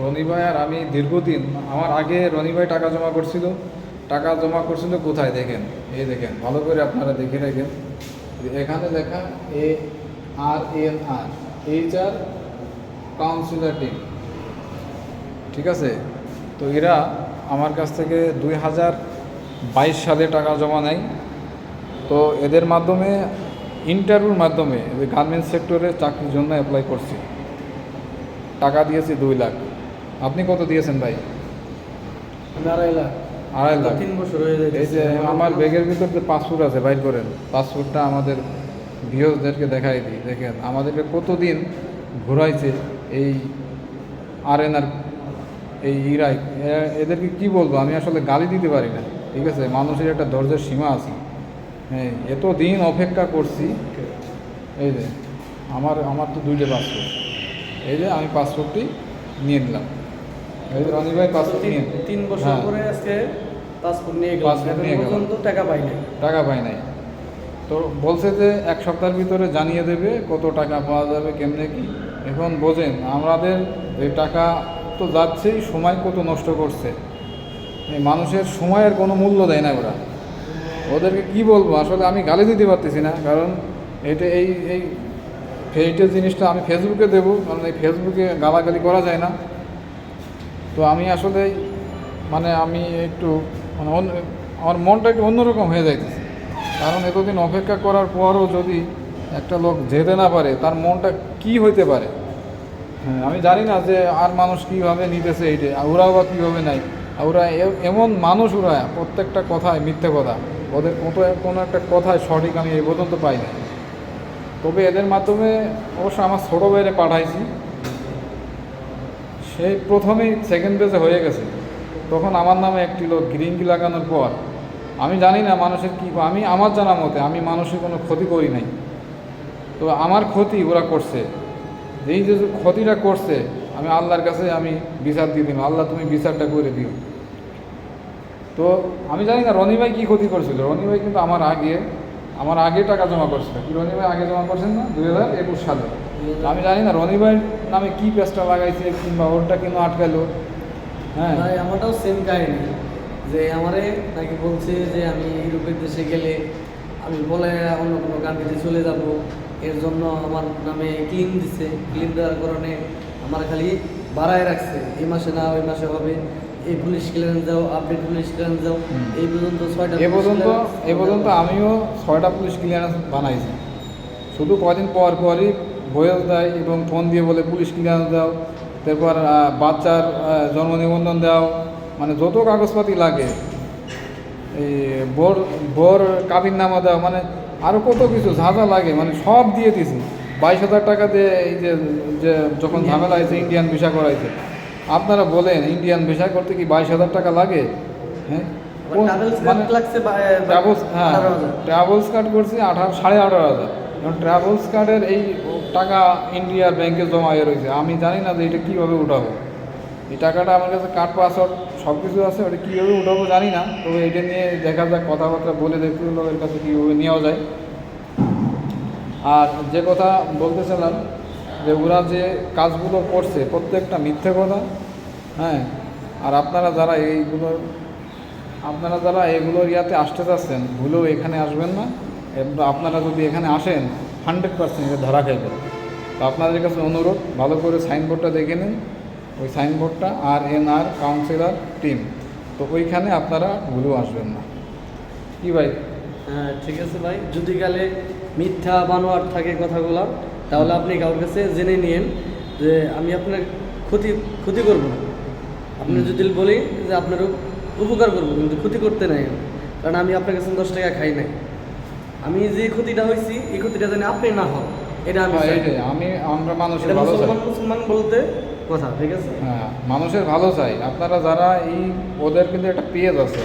রনি ভাই আর আমি দীর্ঘদিন, আমার আগে রনি ভাই টাকা জমা করছিল। টাকা জমা করছিল কোথায় দেখেন? এই দেখেন, ভালো করে আপনারা দেখে রাখেন। এখানে লেখা এ R N R, H R counsellor team ঠিক আছে? তো এরা আমার কাছ থেকে দুই হাজার বাইশ সালে টাকা জমা নেয়। তো এদের মাধ্যমে ইন্টারভিউর মাধ্যমে গার্মেন্টস সেক্টরে চাকরির জন্য অ্যাপ্লাই করছি। টাকা দিয়েছি দুই লাখ। আপনি কত দিয়েছেন ভাই? আড়াই লাখ। আড়াই লাখ। তিন বছর হয়ে যায় এই যে আমার ব্যাগের ভিতর যে পাসপোর্ট আছে বাইর করেন। পাসপোর্টটা আমাদের ভিওসদেরকে দেখাই দিই। দেখেন আমাদেরকে কতদিন ঘোরাইছে এই আরএনআর এই ইরাই এদেরকে কি বলব? আমি আসলে গালি দিতে পারি না। ঠিক আছে? মানুষের একটা ধৈর্যের সীমা আছে। হ্যাঁ এত দিন অপেক্ষা করছি। এই যে আমার আমার তো দুইটা পাসপোর্ট। এই যে আমি পাসপোর্টটি নিয়ে নিলাম। রনি ভাই পাসপোর্ট নিয়ে। তিন- বছর হ্যাঁ। পরে আজকে পাসপোর্ট নিয়ে Passport নিয়ে গেলাম। পর্যন্ত টাকা পাই নাই। টাকা পাই নাই। তো বলছে যে এক সপ্তাহের ভিতরে জানিয়ে দেবে কত টাকা পাওয়া যাবে কেমনে কি। এখন বোঝেন আমাদের এই টাকা তো যাচ্ছেই সময় কত নষ্ট করছে। মানুষের সময়ের কোনো মূল্য দেয় না ওরা। ওদেরকে কি বলব? আসলে আমি গালি দিতে পারতেছি না কারণ এটা এই এই এইটার জিনিসটা আমি ফেসবুকে দেবো কারণ এই ফেসবুকে গালাগালি করা যায় না। তো আমি আসলে মানে আমি একটু মানে আমার মনটা একটু অন্যরকম হয়ে যাইতেছে। কারণ এতদিন অপেক্ষা করার পরও যদি একটা লোক যেতে না পারে, তার মনটা কি হইতে পারে? হ্যাঁ আমি জানি না যে আর মানুষ কীভাবে নিতেছে এইটা ওরাও বা কীভাবে নাই। ওরা এমন মানুষ ওরা, প্রত্যেকটা কথায় মিথ্যে কথা। ওদের কত কোনো একটা কথায় সঠিক আমি এই পর্যন্ত পাই না তবে এদের মাধ্যমে অবশ্য আমার ছোটো ভাইরে পাঠাইছি। সেই প্রথমেই সেকেন্ড পেজে হয়ে গেছে। তখন আমার নামে একটি লোক গ্রিনকি লাগানোর পর, আমি জানি না মানুষের কী আমি, আমার জানা মতে আমি মানুষের কোনো ক্ষতি করি নাই। তো আমার ক্ষতি ওরা করছে। এই যে ক্ষতিটা করছে, আমি আল্লাহর কাছে আমি বিচার দিয়ে দিলাম। আল্লাহ, তুমি বিচারটা করে দিও। তো আমি জানি না রনি ভাই কী ক্ষতি করছিল। রনি ভাই কিন্তু আমার আগে আমার আগে টাকা জমা করছিল। কি রনি ভাই আগে জমা করছেন না? দুই হাজার একুশ সালে। আমি জানি না রনি ভাইয়ের নামে কী পেজটা লাগাইছে কিংবা ওরটা কেন আটকালো? হ্যাঁ। ভাই আমারটাও সেম কাহিনী যে আমারে নাকি বলছে যে আমি ইউরোপের দেশে গেলে আমি বলে অন্য কোনো কান্ট্রিতে চলে যাব। এর জন্য আমার নামে ক্লিন দিছে। ক্লিন দেওয়ার কারণে আমার খালি বাড়ায় রাখছে। এই মাসে না ওই মাসে হবে। এই পুলিশ ক্লিয়ারেন্স দাও আপডেট পুলিশ ক্লিয়ারেন্স দাও। এই পর্যন্ত ছয়টা এ পর্যন্ত এ পর্যন্ত আমিও ছয়টা পুলিশ ক্লিয়ারেন্স বানাইছি। শুধু কদিন পর পরই বয়স দেয় এবং ফোন দিয়ে বলে পুলিশ ক্লিয়ারেন্স দাও? তারপর বাচ্চার জন্ম নিবন্ধন দাও। মানে যত কাগজপাতি লাগে এই বোর বোর কাবিন নামা দাও মানে আরও কত কিছু যা যা লাগে মানে সব দিয়ে দিছি। বাইশ হাজার টাকা দিয়ে এই যে যে যখন ঝামেলা হয়েছে ইন্ডিয়ান ভিসা করাইছে। আপনারা বলেন ইন্ডিয়ান ভিসা করতে কি বাইশ হাজার টাকা লাগে? হ্যাঁ? ট্রাভেলস মানে হ্যাঁ ট্রাভেলস কার্ড করছি আঠারো সাড়ে আঠারো হাজার। ট্রাভেলস কার্ডের এই টাকা ইন্ডিয়ার ব্যাংকে জমা হয়ে রয়েছে। আমি জানি না যে এটা কীভাবে উঠাবো। এই টাকাটা আমার কাছে কার্ড পাসওয়ার্ড সব কিছু আছে, ওটা কীভাবে উঠাবো জানি না। তবে এটা নিয়ে দেখা যাক, কথাবার্তা বলে দেখতে লোকের কাছে কীভাবে নেওয়া যায়। আর যে কথা বলতেছিলাম, যে ওরা যে কাজগুলো করছে, প্রত্যেকটা মিথ্যে কথা হ্যাঁ? আর আপনারা যারা এইগুলো, আপনারা যারা এগুলোর ইয়াতে আসতে চাচ্ছেন ভুলেও এখানে আসবেন না। আপনারা যদি এখানে আসেন হান্ড্রেড পার্সেন্ট ধরা খাইবেন। তো আপনাদের কাছে অনুরোধ ভালো করে সাইনবোর্ডটা দেখে নিন। ওই সাইনবোর্ডটা R N R counsellor team তো ওইখানে আপনারা ভুলেও আসবেন না। কি ভাই? হ্যাঁ ঠিক আছে ভাই। যদি গেলে মিথ্যা বানোয়ার থাকে কথাগুলো তাহলে আপনি কারোর কাছে জেনে নিন যে আমি আপনার ক্ষতি ক্ষতি করব না। আপনি যদি বলি যে আপনার উপকার করব কিন্তু ক্ষতি করতে নাই। কারণ আমি আপনার কাছে দশ টাকা খাই নাই। আমি যে ক্ষতিটা হয়েছি এই ক্ষতিটা জানি আপনি না হন। এটা আমি হ্যাঁ, এইটাই। আমি আমরা মানুষের ভালো চাই। মুসলমান বলতে কথা ঠিক আছে? হ্যাঁ মানুষের ভালো চাই। আপনারা যারা এই ওদের কিন্তু একটা পেজ আছে।